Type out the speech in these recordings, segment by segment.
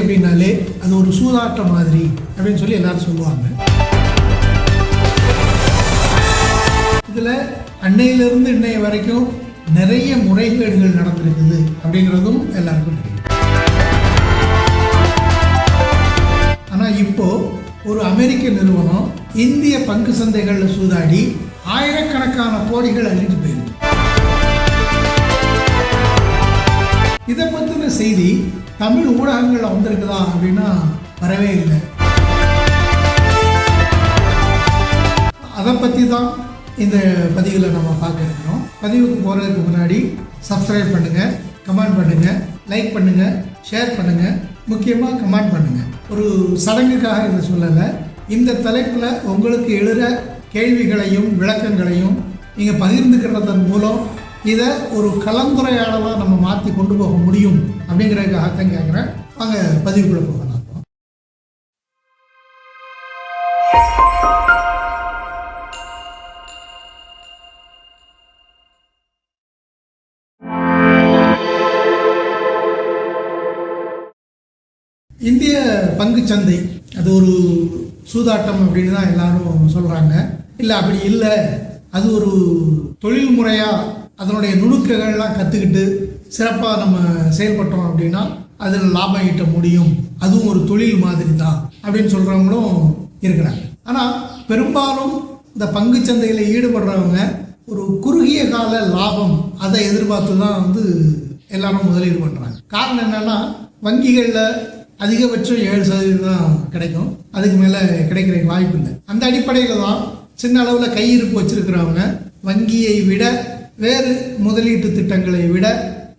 அப்படின்னாலே அது ஒரு சூதாட்டம் மாதிரி அப்படின்னு சொல்லி எல்லாரும் சொல்லுவாங்க. இதில் அன்னையிலிருந்து இன்னைய வரைக்கும் நிறைய முறைகேடுகள் நடந்திருக்குது அப்படிங்கிறதும் எல்லாருக்கும் தெரியும். ஆனால் இப்போ ஒரு அமெரிக்க நிறுவனம் இந்திய பங்கு சந்தைகளில் சூதாடி ஆயிரக்கணக்கான கோடிகள் அள்ளிட்டு போயிருக்கு. இதை பற்றின செய்தி தமிழ் ஊடகங்களில் வந்திருக்குதா அப்படின்னா வரவே இல்லை. அதை பற்றி தான் இந்த பதிவில் நம்ம பார்க்க இருக்கிறோம். பதிவுக்கு போகிறதுக்கு முன்னாடி சப்ஸ்கிரைப் பண்ணுங்கள் கமெண்ட் பண்ணுங்கள் லைக் பண்ணுங்கள் ஷேர் பண்ணுங்கள் முக்கியமாக கமெண்ட் பண்ணுங்கள் ஒரு சடங்குக்காக இதை சொல்லலை. இந்த தலைப்பில் உங்களுக்கு எழுற கேள்விகளையும் விளக்கங்களையும் நீங்கள் பகிர்ந்துக்கிறதன் மூலம் இதை ஒரு கலந்துரையாடலாக நம்ம மாற்றி கொண்டு போக முடியும் அப்படிங்கிறதுக்காகத்தான் கேட்குறேன் அங்கே பதிவுக்குள்ளே போகலாம். இந்திய பங்குச்சந்தை அது ஒரு சூதாட்டம் அப்படின்னு தான் எல்லாரும் சொல்கிறாங்க இல்லை அப்படி இல்லை. அது ஒரு தொழில் முறையாக அதனுடைய நுணுக்கங்கள்லாம் கற்றுக்கிட்டு சிறப்பாக நம்ம செயல்பட்டோம் அப்படின்னா அதில் லாபம் ஈட்ட முடியும். அதுவும் ஒரு தொழில் மாதிரி தான் அப்படின்னு சொல்கிறவங்களும் இருக்கிறாங்க. ஆனால் பெரும்பாலும் இந்த பங்கு சந்தையில் ஈடுபடுறவங்க ஒரு குறுகிய கால லாபம் அதை எதிர்பார்த்து தான் வந்து எல்லாரும் முதலீடு பண்ணுறாங்க காரணம் என்னென்னா வங்கிகளில் அதிகபட்சம் ஏழு சதவீதம் தான் கிடைக்கும். அதுக்கு மேலே கிடைக்கிற வாய்ப்பு இல்லை அந்த அடிப்படையில் தான் சின்ன அளவில் கையிருப்பு வச்சுருக்கிறவங்க வங்கியை விட வேறு முதலீட்டு திட்டங்களை விட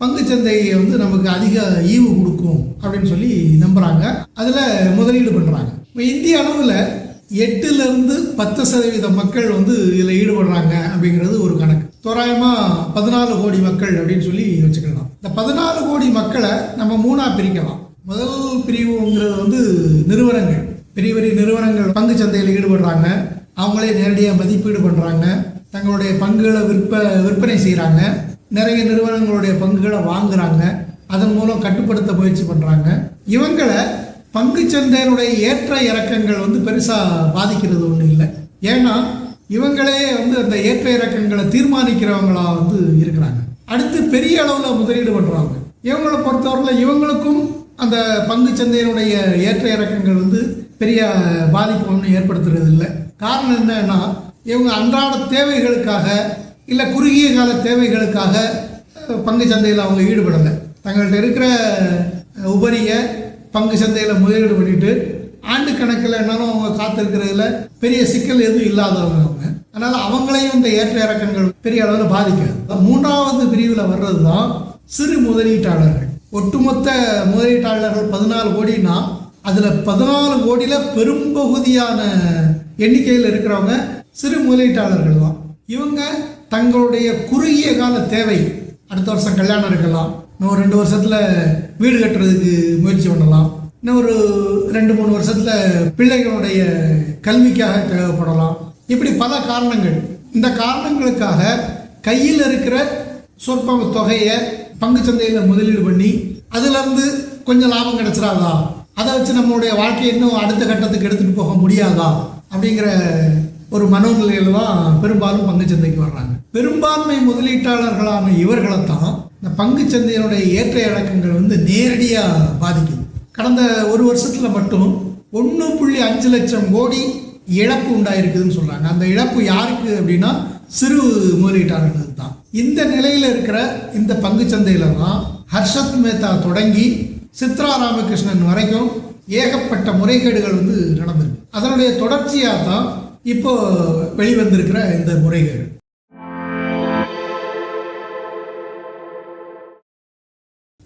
பங்குச்சந்தையை வந்து நமக்கு அதிக ஈவு கொடுக்கும் அப்படின்னு சொல்லி நம்புகிறாங்க அதில் முதலீடு பண்ணுறாங்க இப்போ இந்திய அளவில் எட்டுலேருந்து பத்து சதவீத மக்கள் வந்து இதில் ஈடுபடுறாங்க அப்படிங்கிறது ஒரு கணக்கு. தோராயமாக பதினாலு கோடி மக்கள் அப்படின்னு சொல்லி வச்சுக்கலாம். இந்த பதினாலு கோடி மக்களை நம்ம மூணாக பிரிக்கலாம். முதல் பிரிவுங்கிறது வந்து நிறுவனங்கள். பெரிய பெரிய நிறுவனங்கள் பங்கு சந்தையில் ஈடுபடுறாங்க. அவங்களே நேரடியாக மதிப்பீடு பண்ணுறாங்க தங்களுடைய பங்குகளை விற்ப விற்பனை செய்கிறாங்க நிறைய நிறுவனங்களுடைய பங்குகளை வாங்குறாங்க. அதன் மூலம் கட்டுப்படுத்த முயற்சி பண்ணுறாங்க இவங்களை பங்குச்சந்தையினுடைய ஏற்ற இறக்கங்கள் வந்து பெருசாக பாதிக்கிறது ஒன்றும் இல்லை. ஏன்னா இவங்களே வந்து அந்த ஏற்ற இறக்கங்களை தீர்மானிக்கிறவங்களா வந்து இருக்கிறாங்க. அடுத்து பெரிய அளவில் முதலீடு பண்ணுறாங்க இவங்களை பொறுத்தவரையில் இவங்களுக்கும் அந்த பங்கு சந்தையினுடைய ஏற்ற இறக்கங்கள் வந்து பெரிய பாதிப்பு ஒன்றும் ஏற்படுத்துறது இல்லை காரணம் என்னன்னா இவங்க அன்றாட தேவைகளுக்காக இல்லை குறுகிய கால தேவைகளுக்காக பங்கு சந்தையில் அவங்க ஈடுபடலை. தங்கள்கிட்ட இருக்கிற உபரியை பங்கு சந்தையில் முதலீடு பண்ணிட்டு ஆண்டு கணக்கில் என்னாலும் அவங்க காத்திருக்கிறதுல பெரிய சிக்கல் எதுவும் இல்லாதவங்க அவங்க. அதனால் அவங்களையும் இந்த ஏற்ற இறக்கங்கள் பெரிய அளவில் பாதிக்காது மூன்றாவது பிரிவில் வர்றது தான் சிறு முதலீட்டாளர்கள். ஒட்டுமொத்த முதலீட்டாளர்கள் பதினாலு கோடினா அதில் பதினாலு கோடியில் பெரும்பகுதியான எண்ணிக்கையில் இருக்கிறவங்க சிறு முதலீட்டாளர்கள் தான் இவங்க தங்களுடைய குறுகிய கால தேவை. அடுத்த வருஷம் கல்யாணம் இருக்கலாம். இன்னும் ரெண்டு வருஷத்தில் வீடு கட்டுறதுக்கு முயற்சி பண்ணலாம். இன்னும் ஒரு ரெண்டு மூணு வருஷத்தில் பிள்ளைகளுடைய கல்விக்காக தேவைப்படலாம். இப்படி பல காரணங்கள். இந்த காரணங்களுக்காக கையில் இருக்கிற சொற்ப தொகையை பங்குச்சந்தையில் முதலீடு பண்ணி அதுலேருந்து கொஞ்சம் லாபம் கிடைச்சிடாதா? அதை வச்சு நம்மளுடைய வாழ்க்கையை இன்னும் அடுத்த கட்டத்துக்கு எடுத்துகிட்டு போக முடியாதா? அப்படிங்கிற ஒரு மனோநிலையில தான் பெரும்பாலும் பங்குச்சந்தைக்கு வர்றாங்க. பெரும்பான்மை முதலீட்டாளர்களான இவர்களை தான் இந்த பங்குச்சந்தையினுடைய ஏற்ற இறக்கங்கள் வந்து நேரடியாக பாதிக்குது. கடந்த ஒரு வருஷத்தில் மட்டும் ஒன்று புள்ளி அஞ்சு லட்சம் கோடி இழப்பு உண்டாயிருக்குதுன்னு சொல்கிறாங்க அந்த இழப்பு யாருக்கு அப்படின்னா சிறு முதலீட்டாளர்களுக்கு தான் இந்த நிலையில் இருக்கிற இந்த பங்கு சந்தையில் தான் ஹர்ஷத் மேத்தா தொடங்கி சித்ரா ராமகிருஷ்ணன் வரைக்கும் ஏகப்பட்ட முறைகேடுகள் வந்து நடந்திருக்கு. அதனுடைய தொடர்ச்சியாக தான் இப்போ வெளிவந்திருக்கிற இந்த முறைகேடு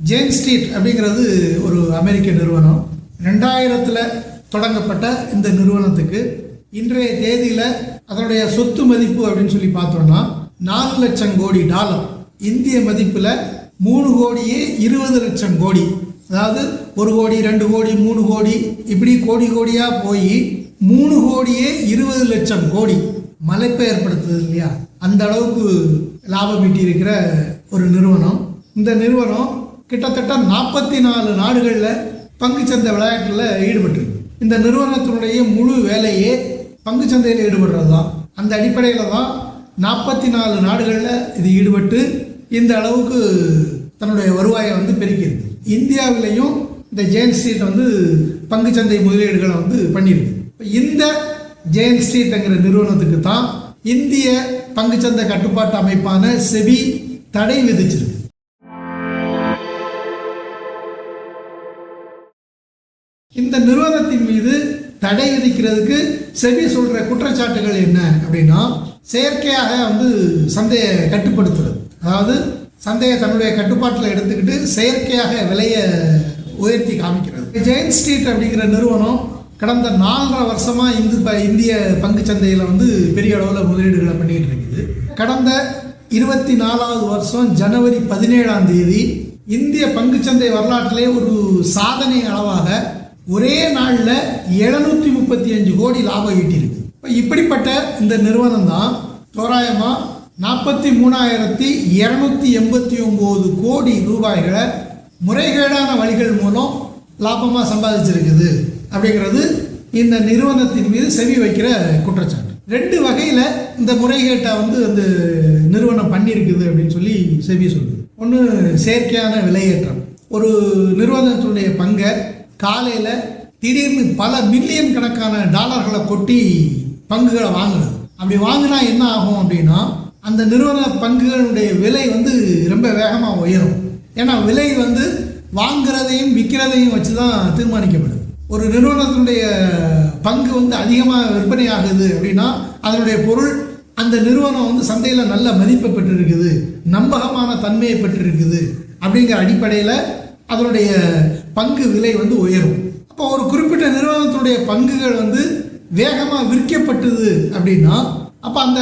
ஜேம்ஸ் ஸ்ட்ரீட் அப்படிங்கிறது ஒரு அமெரிக்க நிறுவனம். ரெண்டாயிரத்தில் தொடங்கப்பட்ட இந்த நிறுவனத்துக்கு இன்றைய தேதியில் அதனுடைய சொத்து மதிப்பு அப்படின்னு சொல்லி பார்த்தோம்னா நாலு லட்சம் கோடி டாலர். இந்திய மதிப்பில் மூணு கோடியே இருபது லட்சம் கோடி. அதாவது ஒரு கோடி ரெண்டு கோடி மூணு கோடி இப்படி கோடி கோடியாக போய் மூணு கோடியே இருபது லட்சம் கோடி மலைப்பை ஏற்படுத்துது இல்லையா? அந்த அளவுக்கு லாபம் ஈட்டியிருக்கிற ஒரு நிறுவனம். இந்த நிறுவனம் கிட்டத்தட்ட நாற்பத்தி நாலு நாடுகளில் பங்குச்சந்தை விளையாட்டில் ஈடுபட்டிருக்கு. இந்த நிறுவனத்தினுடைய முழு வேலையே பங்குச்சந்தையில் ஈடுபடுறது தான் அந்த அடிப்படையில் தான் நாற்பத்தி நாலு நாடுகளில் இது ஈடுபட்டு இந்த அளவுக்கு தன்னுடைய வருவாயை வந்து பெருக்கியிருக்கு. இந்தியாவிலையும் இந்த ஜெயின் ஸ்ட்ரீட் வந்து பங்குச்சந்தை முதலீடுகளை வந்து பண்ணியிருக்கு. இந்த ஜெயின் ஸ்ட்ரீட்ங்கிற நிறுவனத்துக்கு தான் இந்திய பங்குச்சந்தை கட்டுப்பாட்டு அமைப்பான செபி தடை விதிச்சிருக்கு. இந்த நிறுவனத்தின் மீது தடை விதிக்கிறதுக்கு செபி சொல்ற குற்றச்சாட்டுகள் என்ன அப்படின்னா செயற்கையாக வந்து சந்தையை கட்டுப்படுத்துறது. அதாவது சந்தையை தன்னுடைய கட்டுப்பாட்டில் எடுத்துக்கிட்டு செயற்கையாக விலையை உயர்த்தி காமிக்கிறது. ஜெயின் ஸ்ட்ரீட் அப்படிங்கிற நிறுவனம் கடந்த நாலரை வருஷமா இந்து ப இந்திய பங்கு சந்தையில் வந்து பெரிய அளவில் முதலீடுகளை பண்ணிட்டு இருக்குது. கடந்த இருபத்தி நாலாவது வருஷம் ஜனவரி பதினேழாம் தேதி இந்திய பங்குச்சந்தை வரலாற்றிலே ஒரு சாதனை அளவாக ஒரே நாளில் எழுநூற்றி முப்பத்தி அஞ்சு கோடி லாபம் ஈட்டியிருக்கு. இப்போ இப்படிப்பட்ட இந்த நிறுவனம் தான் தோராயமாக நாற்பத்தி மூணாயிரத்தி இரநூத்தி எண்பத்தி ஒம்பது கோடி ரூபாய்களை முறைகேடான வழிகள் மூலம் லாபமாக சம்பாதிச்சிருக்குது. அப்படிங்கிறது இந்த நிறுவனத்தின் மீது செவி வைக்கிற குற்றச்சாட்டு. ரெண்டு வகையில் இந்த முறைகேட்டை வந்து அந்த நிறுவனம் பண்ணியிருக்குது அப்படின்னு சொல்லி செவி சொல்லுது. ஒன்று செயற்கையான விலையேற்றம். ஒரு நிறுவனத்தினுடைய பங்கை காலையில் திடீர்னு பல மில்லியன் கணக்கான டாலர்களை கொட்டி பங்குகளை வாங்குறது அப்படி வாங்கினா என்ன ஆகும் அப்படின்னா அந்த நிறுவன பங்குகளுடைய விலை வந்து ரொம்ப வேகமாக உயரும். ஏன்னா விலை வந்து வாங்குறதையும் விற்கிறதையும் வச்சு தான் தீர்மானிக்கப்படுது ஒரு நிறுவனத்தினுடைய பங்கு வந்து அதிகமாக விற்பனை ஆகுது அப்படின்னா அதனுடைய பொருள் அந்த நிறுவனம் வந்து சந்தையில் நல்ல மதிப்பை பெற்றிருக்குது நம்பகமான தன்மையை பெற்றிருக்குது அப்படிங்கிற அடிப்படையில் அதனுடைய பங்கு விலை வந்து உயரும். அப்போ ஒரு குறிப்பிட்ட நிறுவனத்தினுடைய பங்குகள் வந்து வேகமாக விற்கப்பட்டது அப்படின்னா அப்போ அந்த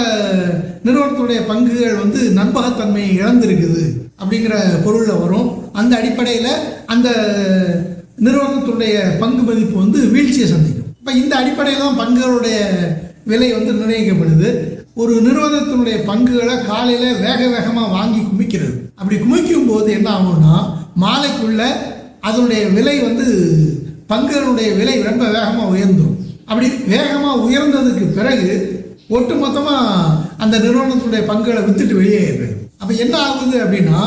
நிறுவனத்துடைய பங்குகள் வந்து நம்பகத்தன்மையை இழந்திருக்குது அப்படிங்கிற பொருளில் வரும். அந்த அடிப்படையில் அந்த நிறுவனத்துடைய பங்கு மதிப்பு வந்து வீழ்ச்சியை சந்திக்கும். இப்போ இந்த அடிப்படையில் தான் பங்குகளுடைய விலை வந்து நிர்ணயிக்கப்படுது. ஒரு நிறுவனத்தினுடைய பங்குகளை காலையில் வேக வேகமாக வாங்கி குமிக்கிறது. அப்படி குமிக்கும் போது என்ன ஆகும்னா மாலைக்குள்ள அதனுடைய விலை வந்து பங்குகளுடைய விலை ரொம்ப வேகமாக உயர்ந்துடும் அப்படி வேகமாக உயர்ந்ததுக்கு பிறகு ஒட்டுமொத்தமாக அந்த நிறுவனத்துடைய பங்குகளை விற்றுட்டு வெளியேறுது அப்போ என்ன ஆகுது அப்படின்னா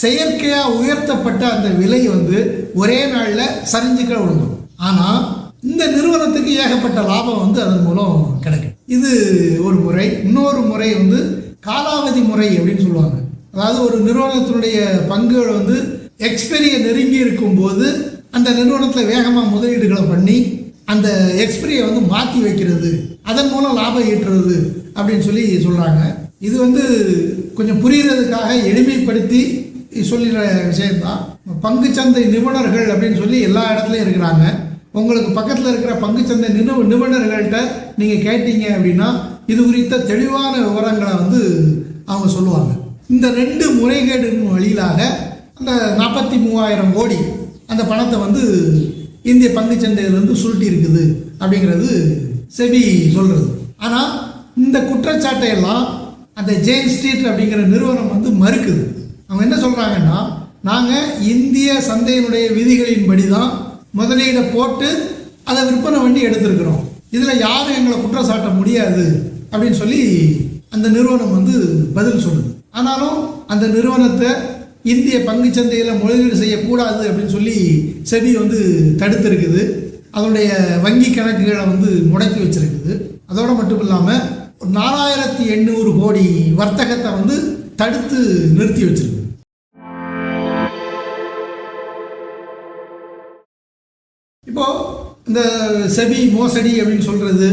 செயற்கையாக உயர்த்தப்பட்ட அந்த விலை வந்து ஒரே நாளில் சரிஞ்சுக்க விழுந்துடும் ஆனால் இந்த நிறுவனத்துக்கு ஏகப்பட்ட லாபம் வந்து அதன் மூலம் கிடைக்கும். இது ஒரு முறை. இன்னொரு முறை வந்து காலாவதி முறை அப்படின்னு சொல்லுவாங்க. அதாவது ஒரு நிறுவனத்தினுடைய பங்குகள் வந்து எக்ஸ்பெரிய நெருங்கி இருக்கும்போது அந்த நிறுவனத்தில் வேகமாக முதலீடுகளை பண்ணி அந்த எக்ஸ்பெரியை வந்து மாற்றி வைக்கிறது அதன் மூலம் லாபம் ஈட்டுறது அப்படின்னு சொல்லி சொல்கிறாங்க இது வந்து கொஞ்சம் புரிகிறதுக்காக எளிமைப்படுத்தி சொல்லுற விஷயம்தான். பங்குச்சந்தை நிபுணர்கள் அப்படின்னு சொல்லி எல்லா இடத்துலையும் இருக்கிறாங்க. உங்களுக்கு பக்கத்தில் இருக்கிற பங்குச்சந்தை நிபு நிபுணர்கள்ட்ட நீங்கள் கேட்டீங்க அப்படின்னா இது குறித்த தெளிவான விவரங்களை வந்து அவங்க சொல்லுவாங்க. இந்த ரெண்டு முறைகேடு வழியிலாக அந்த நாற்பத்தி மூவாயிரம் கோடி அந்த பணத்தை வந்து இந்திய பங்குச்சந்தையிலிருந்து சுருட்டி இருக்குது அப்படிங்கிறது செபி சொல்கிறது ஆனால் இந்த குற்றச்சாட்டை எல்லாம் அந்த ஜெயின் ஸ்ட்ரீட் அப்படிங்கிற நிறுவனம் வந்து மறுக்குது. அவங்க என்ன சொல்கிறாங்கன்னா நாங்கள் இந்திய சந்தையினுடைய விதிகளின்படி தான் முதலீடை போட்டு அதை விற்பனை பண்ணி எடுத்திருக்கிறோம். இதில் யாரும் எங்களை குற்றம் சாட்ட முடியாது அப்படின்னு சொல்லி அந்த நிறுவனம் வந்து பதில் சொல்லுது. ஆனாலும் அந்த நிறுவனத்தை இந்திய பங்குச்சந்தையில் முதலீடு செய்யக்கூடாது அப்படின்னு சொல்லி செபி வந்து தடுத்திருக்குது. அதனுடைய வங்கி கணக்குகளை வந்து முடக்கி வச்சிருக்குது. அதோடு மட்டும் இல்லாமல் ஒரு நாலாயிரத்தி எண்ணூறு கோடி வர்த்தகத்தை வந்து தடுத்து நிறுத்தி வச்சிருக்கு இந்த செபி மோசடி அப்படின்னு சொல்கிறது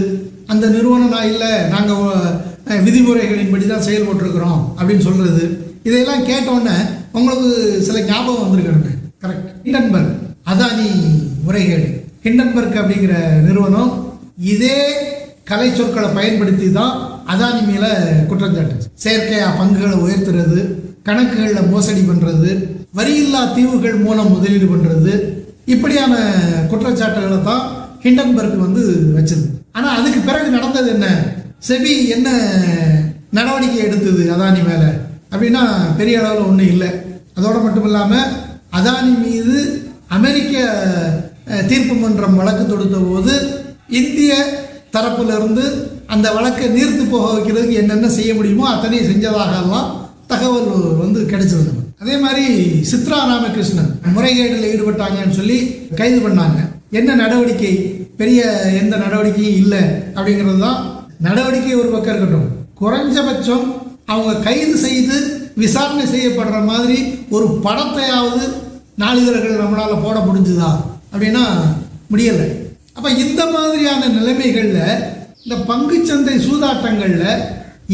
அந்த நிறுவனம் நான் இல்லை நாங்கள் விதிமுறைகளின்படி தான் செயல்பட்டுருக்குறோம் அப்படின்னு சொல்கிறது இதையெல்லாம் கேட்டோன்னே உங்களுக்கு சில ஞாபகம் வந்திருக்கணுமே கரெக்ட் ஹிண்டன்பர்க். அதானி முறைகேடு. ஹிண்டன்பர்க் அப்படிங்கிற நிறுவனம் இதே கலை சொற்களை பயன்படுத்தி தான் அதானி மேலே குற்றஞ்சாட்டு செயற்கையாக பங்குகளை உயர்த்துறது கணக்குகளில் மோசடி பண்ணுறது வரியில்லா தீவுகள் மூலம் முதலீடு பண்ணுறது இப்படியான குற்றச்சாட்டுகளை தான் ஹிண்டன்பர்க் வந்து வச்சது ஆனால் அதுக்கு பிறகு நடந்தது என்ன? செபி என்ன நடவடிக்கை எடுத்தது அதானி மேலே? அப்படின்னா பெரிய அளவில் ஒன்றும் இல்லை. அதோடு மட்டும் இல்லாமல் அதானி மீது அமெரிக்க தீர்ப்பு மன்றம் வழக்கு தொடுத்த போது இந்திய தரப்பிலிருந்து அந்த வழக்கை நீர்த்து போக வைக்கிறதுக்கு என்னென்ன செய்ய முடியுமோ அத்தனையும் செஞ்சதாகலாம் தகவல் வந்து கிடைச்சது அதே மாதிரி சித்ரா ராமகிருஷ்ணன் முறைகேடில் ஈடுபட்டாங்கன்னு சொல்லி கைது பண்ணாங்க. என்ன நடவடிக்கை? பெரிய எந்த நடவடிக்கையும் இல்லை அப்படிங்கிறது தான் நடவடிக்கை ஒரு பக்கம் இருக்கட்டும். குறைஞ்சபட்சம் அவங்க கைது செய்து விசாரணை செய்யப்படுற மாதிரி ஒரு படத்தையாவது நாளிதழ்கள் நம்மளால் போட முடிஞ்சுதா அப்படின்னா முடியலை. அப்போ இந்த மாதிரியான நிலைமைகளில் இந்த பங்குச்சந்தை சூதாட்டங்களில்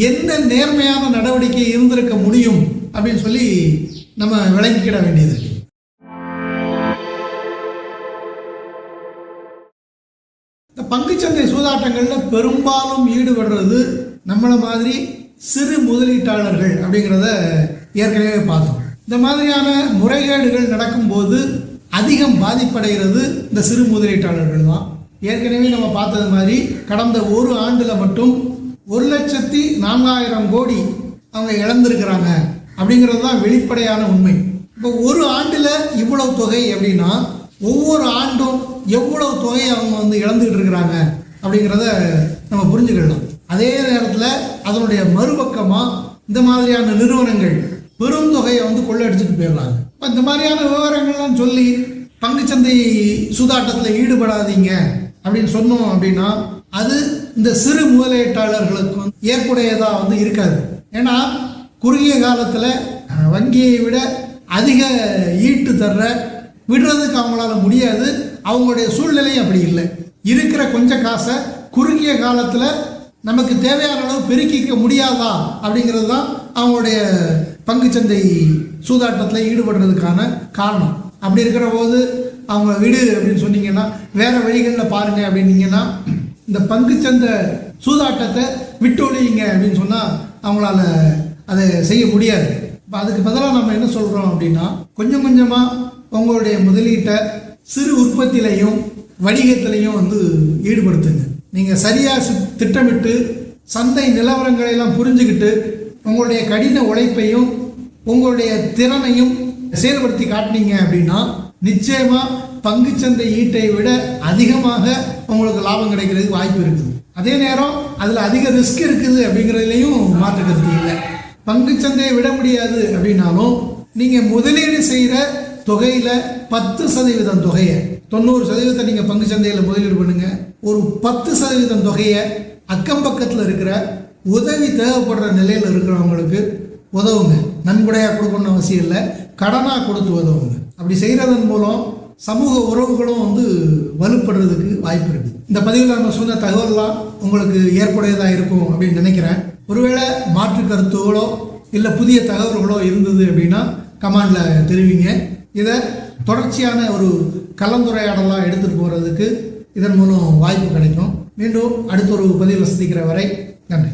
என்ன நேர்மையான நடவடிக்கை இருந்திருக்க முடியும் அப்படின்னு சொல்லி நம்ம விளங்கிக்கிட வேண்டியது இந்த பங்குச்சந்தை சூதாட்டங்களில் பெரும்பாலும் ஈடுபடுறது நம்மளை மாதிரி சிறு முதலீட்டாளர்கள் அப்படிங்கிறத ஏற்கனவே பார்த்தோம். இந்த மாதிரியான முறைகேடுகள் நடக்கும்போது அதிகம் பாதிப்படைகிறது இந்த சிறு முதலீட்டாளர்கள் தான். ஏற்கனவே நம்ம பார்த்தது மாதிரி கடந்த ஒரு ஆண்டில் மட்டும் ஒரு லட்சத்தி நான்காயிரம் கோடி அவங்க இழந்திருக்கிறாங்க. அப்படிங்கிறது தான் வெளிப்படையான உண்மை. இப்போ ஒரு ஆண்டில் இவ்வளவு தொகை அப்படின்னா ஒவ்வொரு ஆண்டும் எவ்வளவு தொகையை அவங்க வந்து இழந்துகிட்டு இருக்கிறாங்க அப்படிங்கிறத நம்ம புரிஞ்சுக்கிடலாம். அதே நேரத்தில் அதனுடைய மறுபக்கமாக இந்த மாதிரியான நிறுவனங்கள் பெரும் தொகையை வந்து கொள்ளடிச்சிட்டு போயிடலாங்க இப்போ இந்த மாதிரியான விவரங்கள்லாம் சொல்லி பங்குச்சந்தை சூதாட்டத்தில் ஈடுபடாதீங்க அப்படின்னு சொன்னோம் அப்படின்னா அது இந்த சிறு முதலீட்டாளர்களுக்கு ஏற்புடையதாக வந்து இருக்காது. ஏன்னா குறுகிய காலத்தில் வங்கியை விட அதிக ஈட்டு தர்ற விடுறதுக்கு அவங்களால முடியாது. அவங்களுடைய சூழ்நிலையும் அப்படி இல்லை. இருக்கிற கொஞ்ச காசை குறுகிய காலத்தில் நமக்கு தேவையான அளவு பெருக்கிக்க முடியாதா அப்படிங்கிறது தான் அவங்களுடைய பங்குச்சந்தை சூதாட்டத்தில் ஈடுபடுறதுக்கான காரணம். அப்படி இருக்கிற போது அவங்க விடு அப்படின்னு சொன்னீங்கன்னா வேறு வழிகளில் பாருங்க அப்படின்னீங்கன்னா இந்த பங்குச்சந்தை சூதாட்டத்தை விட்டொழியுங்க அப்படின்னு சொன்னால் அவங்களால அதை செய்ய முடியாது. இப்போ அதுக்கு பதிலாக நம்ம என்ன சொல்கிறோம் அப்படின்னா கொஞ்சம் கொஞ்சமாக உங்களுடைய முதலீட்டை சிறு உற்பத்தியிலையும் வணிகத்திலையும் வந்து ஈடுபடுத்துங்க. நீங்கள் சரியாக திட்டமிட்டு சந்தை நிலவரங்களை எல்லாம் புரிஞ்சுக்கிட்டு உங்களுடைய கடின உழைப்பையும் உங்களுடைய திறனையும் செயல்படுத்தி காட்டினீங்க அப்படின்னா நிச்சயமாக பங்குச்சந்தை ஈட்டை விட அதிகமாக உங்களுக்கு லாபம் கிடைக்கிறதுக்கு வாய்ப்பு இருக்குது. அதே நேரம் அதில் அதிக ரிஸ்க் இருக்குது அப்படிங்கிறதுலையும் மாற்று கருத்து இல்லை. பங்குச்சந்தையை விட முடியாது அப்படின்னாலும் நீங்கள் முதலீடு செய்கிற தொகையில் பத்து சதவீதம் தொகையை தொண்ணூறு சதவீதத்தை நீங்கள் பங்குச்சந்தையில் முதலீடு பண்ணுங்க. ஒரு பத்து சதவீதம் தொகையை அக்கம் பக்கத்தில் இருக்கிற உதவி தேவைப்படுற நிலையில் இருக்கிறவங்களுக்கு உதவுங்க. நன்கொடையாக கொடுக்கணும்னு அவசியம் இல்லை கடனாக கொடுத்து உதவுங்க. அப்படி செய்கிறதன் மூலம் சமூக உறவுகளும் வந்து வலுப்படுறதுக்கு வாய்ப்பு இருக்குது இந்த பதிவில் நம்ம சொன்ன தகவல்லாம் உங்களுக்கு ஏற்புடையதாக இருக்கும் அப்படின்னு நினைக்கிறேன். ஒருவேளை மாற்று கருத்துகளோ இல்லை புதிய தகவல்களோ இருந்தது அப்படின்னா கமாண்டில் தெரிவிங்க. இதை தொடர்ச்சியான ஒரு கலந்துரையாடலாக எடுத்துகிட்டு போகிறதுக்கு இதன் மூலம் வாய்ப்பு கிடைக்கும். மீண்டும் அடுத்த ஒரு பதிவில் சந்திக்கிற வரை நன்றி.